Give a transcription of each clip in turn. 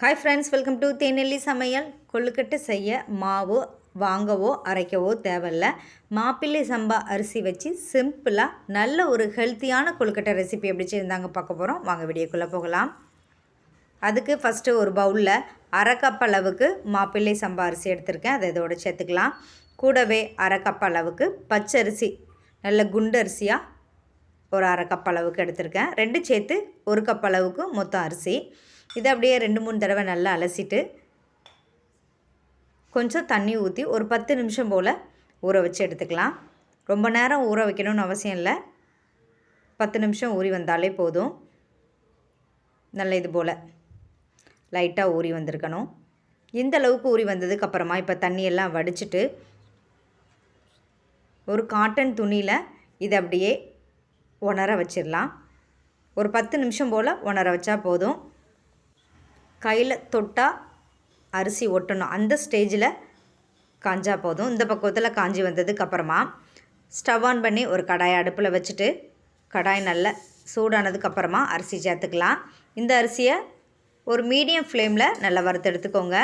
Hi friends welcome to Thenelli சமையல் கொழுக்கட்டை செய்ய மாவோ வாங்கவோ அரைக்கவோ தேவையில்ல. மாப்பிள்ளை சம்பா அரிசி வச்சு சிம்பிளாக நல்ல ஒரு ஹெல்த்தியான கொழுக்கட்டை ரெசிபி எப்படி செய்யிருந்தாங்க பார்க்க போகிறோம் வாங்க வீடியோக்குள்ளே போகலாம். அதுக்கு ஃபஸ்ட்டு ஒரு பவுலில் அரை கப் அளவுக்கு மாப்பிள்ளை சம்பா அரிசி எடுத்திருக்கேன். அதை இதோட சேர்த்துக்கலாம். கூடவே அரை கப் அளவுக்கு பச்சரிசி நல்ல குண்டு அரிசியாக ஒரு அரை கப் அளவுக்கு எடுத்திருக்கேன். ரெண்டு சேர்த்து ஒரு கப் அளவுக்கு மொத்தம் அரிசி. இதை அப்படியே ரெண்டு மூணு தடவை நல்லா அலசிட்டு கொஞ்சம் தண்ணி ஊற்றி ஒரு பத்து நிமிஷம் போல் ஊற வச்சு எடுத்துக்கலாம். ரொம்ப நேரம் ஊற வைக்கணும்னு அவசியம் இல்லை. பத்து நிமிஷம் ஊறி வந்தாலே போதும். நல்ல இது போல் லைட்டாக ஊறி வந்திருக்கணும். இந்த அளவுக்கு ஊறி வந்ததுக்கப்புறமா இப்போ தண்ணியெல்லாம் வடிச்சிட்டு ஒரு காட்டன் துணியில் இதை அப்படியே உணர வச்சிடலாம் ஒரு பத்து நிமிஷம் போல் உணர வச்சா போதும். கையில் தொட்டால் அரிசி ஒட்டணும். அந்த ஸ்டேஜில் காஞ்சா போதும். இந்த பக்குவத்தில் காஞ்சி வந்ததுக்கு அப்புறமா ஸ்டவ் ஆன் பண்ணி ஒரு கடாயை அடுப்பில் வச்சுட்டு கடாய் நல்லா சூடானதுக்கப்புறமா அரிசி சேர்த்துக்கலாம். இந்த அரிசியை ஒரு மீடியம் ஃப்ளேமில் நல்லா வறுத்தெடுத்துக்கோங்க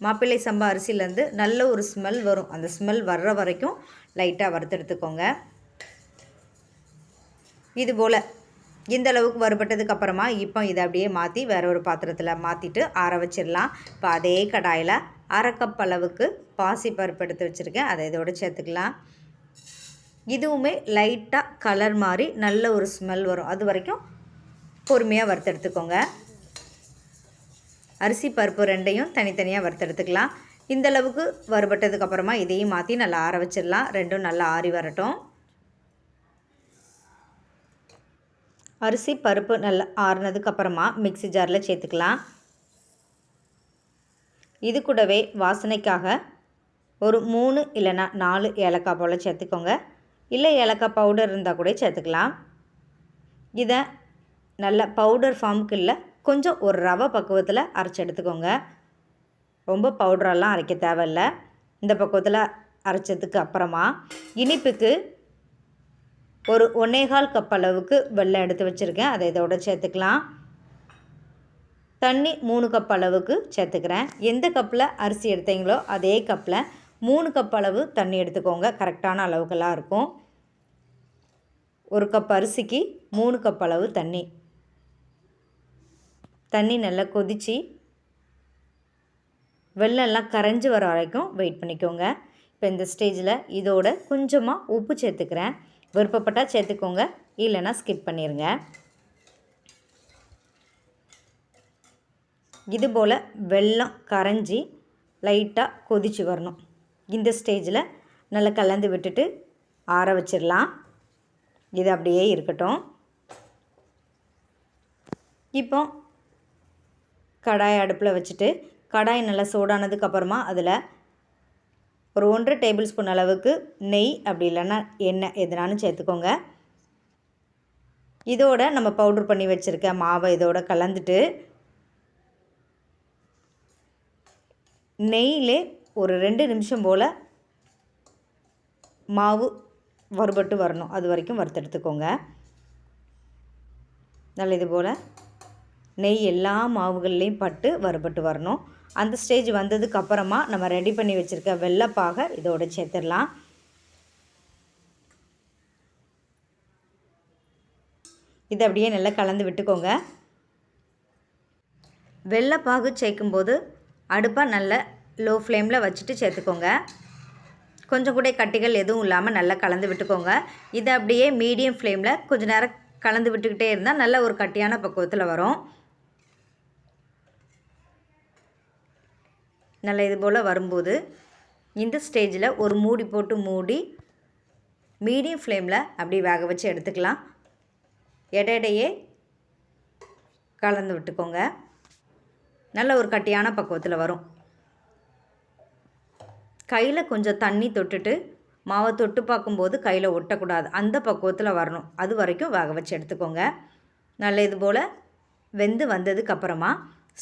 மாப்பிள்ளை சம்பா அரிசியிலேருந்து நல்ல ஒரு ஸ்மெல் வரும். அந்த ஸ்மெல் வர்ற வரைக்கும் லைட்டாக வறுத்தெடுத்துக்கோங்க இது போல் இந்த அளவுக்கு வறுபட்டதுக்கு அப்புறமா இப்போ இதை அப்படியே மாற்றி வேற ஒரு பாத்திரத்தில் மாற்றிட்டு ஆற வச்சிடலாம். இப்போ அதே கடாயில் அரை கப் அளவுக்கு பாசி பருப்பு எடுத்து வச்சுருக்கேன். அதை இதோடு சேர்த்துக்கலாம். இதுவுமே லைட்டாக கலர் மாதிரி நல்ல ஒரு ஸ்மெல் வரும். அது வரைக்கும் பொறுமையாக வறுத்தெடுத்துக்கோங்க. அரிசி பருப்பு ரெண்டையும் தனித்தனியாக வறுத்தெடுத்துக்கலாம். இந்த அளவுக்கு இதையும் மாற்றி நல்லா ஆற வச்சிடலாம். ரெண்டும் நல்லா ஆறி வரட்டும். அரிசி பருப்பு நல்லா ஆறுனதுக்கப்புறமா மிக்சி ஜாரில் சேர்த்துக்கலாம். இது கூடவே வாசனைக்காக ஒரு மூணு இல்லைனா நாலு ஏலக்காய் போல் சேர்த்துக்கோங்க. இல்லை ஏலக்காய் பவுடர் இருந்தால் கூட சேர்த்துக்கலாம். இதை நல்ல பவுடர் ஃபார்முக்கு இல்லை கொஞ்சம் ஒரு ரவை பக்குவத்தில் அரைச்சி எடுத்துக்கோங்க. ரொம்ப பவுடரெல்லாம் அரைக்க தேவையில்ல. இந்த பக்குவத்தில் அரைச்சதுக்கு அப்புறமா இனிப்புக்கு ஒரு ஒன்னேகால் கப் அளவுக்கு வெள்ளம் எடுத்து வச்சுருக்கேன். அதை இதோட சேர்த்துக்கலாம். தண்ணி மூணு கப் அளவுக்கு சேர்த்துக்கிறேன். எந்த கப்பில் அரிசி எடுத்தீங்களோ அதே கப்பில் மூணு கப் அளவு தண்ணி எடுத்துக்கோங்க. கரெக்டான அளவுக்கெல்லாம் இருக்கும். ஒரு கப் அரிசிக்கு மூணு கப் அளவு தண்ணி. தண்ணி நல்லா கொதித்து வெள்ளம்லாம் கரைஞ்சி வர வரைக்கும் வெயிட் பண்ணிக்கோங்க. இப்போ இந்த ஸ்டேஜில் இதோட கொஞ்சமாக உப்பு சேர்த்துக்கிறேன். விருப்பப்பட்டால் சேர்த்துக்கோங்க. இல்லைன்னா ஸ்கிப் பண்ணிடுங்க இதுபோல் வெள்ளம் கரைஞ்சி லைட்டாக கொதிச்சு வரணும். இந்த ஸ்டேஜில் நல்லா கலந்து விட்டுட்டு ஆற வச்சிடலாம். இது அப்படியே இருக்கட்டும். இப்போ கடாய் அடுப்பில் வச்சுட்டு கடாய் நல்லா சூடானதுக்கப்புறமா அதில் ஒரு ஒன்றரை டேபிள் ஸ்பூன் அளவுக்கு நெய் அப்படி இல்லைன்னா எண்ணெய் எதுனாலும் சேர்த்துக்கோங்க. இதோட நம்ம பவுட்ரு பண்ணி வச்சுருக்க மாவை இதோட கலந்துட்டு நெய்யிலே ஒரு ரெண்டு நிமிஷம் போல் மாவு வறுபட்டு வரணும். அது வரைக்கும் வறுத்தெடுத்துக்கோங்க. நல்ல இது போல் நெய் எல்லா மாவுகள்லேயும் பட்டு வறுபட்டு வரணும். அந்த ஸ்டேஜ் வந்ததுக்கு அப்புறமா நம்ம ரெடி பண்ணி வச்சுருக்க வெள்ளைப்பாக இதோட சேர்த்துடலாம். இதை அப்படியே நல்லா கலந்து விட்டுக்கோங்க. வெள்ளைப்பாகு சேர்க்கும்போது அடுப்பை நல்ல லோ ஃப்ளேமில் வச்சுட்டு சேர்த்துக்கோங்க. கொஞ்சம் கூட கட்டிகள் எதுவும் இல்லாமல் நல்லா கலந்து விட்டுக்கோங்க. இதை அப்படியே மீடியம் ஃப்ளேமில் கொஞ்சம் நேரம் கலந்து விட்டுக்கிட்டே இருந்தால் நல்ல ஒரு கட்டியான பக்குவத்தில் வரும். நல்ல இது போல் வரும்போது இந்த ஸ்டேஜில் ஒரு மூடி போட்டு மூடி மீடியம் ஃப்ளேமில் அப்படி வேக வச்சு எடுத்துக்கலாம். இடையிடையே கலந்து விட்டுக்கோங்க. நல்ல ஒரு கட்டியான பக்குவத்தில் வரும். கையில் கொஞ்சம் தண்ணி தொட்டுட்டு மாவை தொட்டு பார்க்கும்போது கையில் ஒட்டக்கூடாது. அந்த பக்குவத்தில் வரணும். அது வரைக்கும் வேக வச்சு எடுத்துக்கோங்க. நல்ல இது போல் வெந்து வந்ததுக்கப்புறமா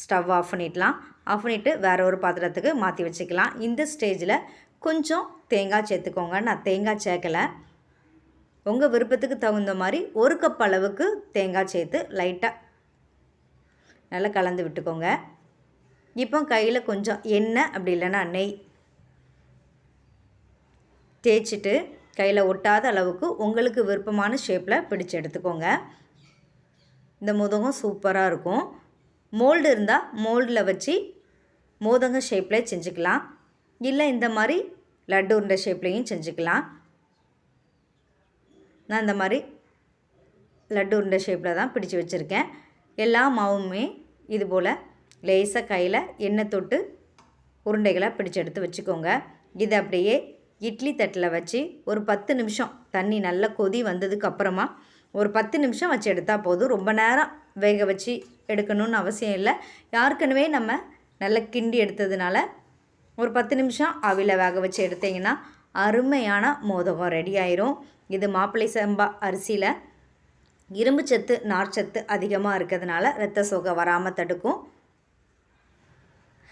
ஸ்டவ் ஆஃப் பண்ணிடலாம். ஆஃப் பண்ணிவிட்டு வேறு ஒரு பாத்திரத்துக்கு மாற்றி வச்சுக்கலாம். இந்த ஸ்டேஜில் கொஞ்சம் தேங்காய் சேர்த்துக்கோங்க. நான் தேங்காய் சேர்க்கலை. உங்கள் விருப்பத்துக்கு தகுந்த மாதிரி ஒரு கப் அளவுக்கு தேங்காய் சேர்த்து லைட்டாக நல்லா கலந்து விட்டுக்கோங்க. இப்போ கையில் கொஞ்சம் எண்ணெய் அப்படி இல்லைன்னா நெய் தேய்ச்சிட்டு கையில் ஒட்டாத அளவுக்கு உங்களுக்கு விருப்பமான ஷேப்பில் பிடிச்சு எடுத்துக்கோங்க. இந்த முதுகும் சூப்பராக இருக்கும். மோல்டு இருந்தால் மோல்டில் வச்சு மோதங்க ஷேப்பில் செஞ்சுக்கலாம். இல்லை இந்த மாதிரி லட்டு உருண்டை ஷேப்லேயும் செஞ்சுக்கலாம். நான் இந்த மாதிரி லட்டு உருண்டை ஷேப்பில் தான் பிடிச்சி வச்சுருக்கேன். எல்லா மாவுமே இது போல் லேசாக கையில் எண்ணெய் தொட்டு உருண்டைகளை பிடிச்சி எடுத்து வச்சுக்கோங்க. இதை அப்படியே இட்லி தட்டில் வச்சு ஒரு பத்து நிமிஷம் தண்ணி நல்லா கொதி வந்ததுக்கு அப்புறமா ஒரு பத்து நிமிஷம் வச்சு எடுத்தால் போதும். ரொம்ப நேரம் வேக வச்சு எடுக்கணும்னு அவசியம் இல்லை. யாருக்குனவே நம்ம நல்லா கிண்டி எடுத்ததுனால ஒரு பத்து நிமிஷம் அவியில் வேக வச்சு எடுத்திங்கன்னா அருமையான மோதகம் ரெடி ஆயிரும். இது மாப்பிள்ளை சம்பா அரிசியில் இரும்பு சத்து நார்ச்சத்து அதிகமாக இருக்கிறதுனால ரத்த சோகை வராமல் தடுக்கும்.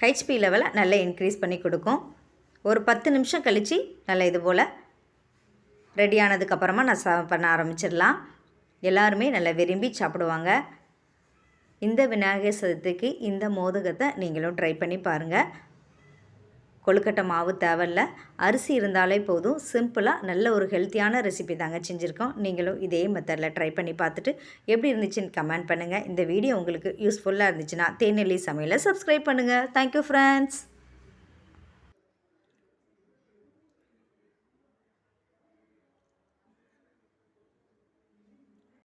ஹெச்பி லெவலை நல்லா இன்க்ரீஸ் பண்ணி கொடுக்கும். ஒரு பத்து நிமிஷம் கழித்து நல்லா இது போல் ரெடியானதுக்கப்புறமா நான் ச பண்ண ஆரம்பிச்சிடலாம். எல்லாருமே நல்லா விரும்பி சாப்பிடுவாங்க. இந்த விநாயகர் சதுர்த்திக்கு இந்த மோதகத்தை நீங்களும் ட்ரை பண்ணி பாருங்கள் கொழுக்கட்டை மாவு தேவையில்ல. அரிசி இருந்தாலே போதும். சிம்பிளாக நல்ல ஒரு ஹெல்த்தியான ரெசிபி தாங்க செஞ்சுருக்கோம். நீங்களும் இதே மெத்தடில் ட்ரை பண்ணி பார்த்துட்டு எப்படி இருந்துச்சுன்னு கமெண்ட் பண்ணுங்கள் இந்த வீடியோ உங்களுக்கு யூஸ்ஃபுல்லாக இருந்துச்சுன்னா தேநெல்லி சமையலை சப்ஸ்கிரைப் பண்ணுங்கள் தேங்க்யூ ஃப்ரெண்ட்ஸ்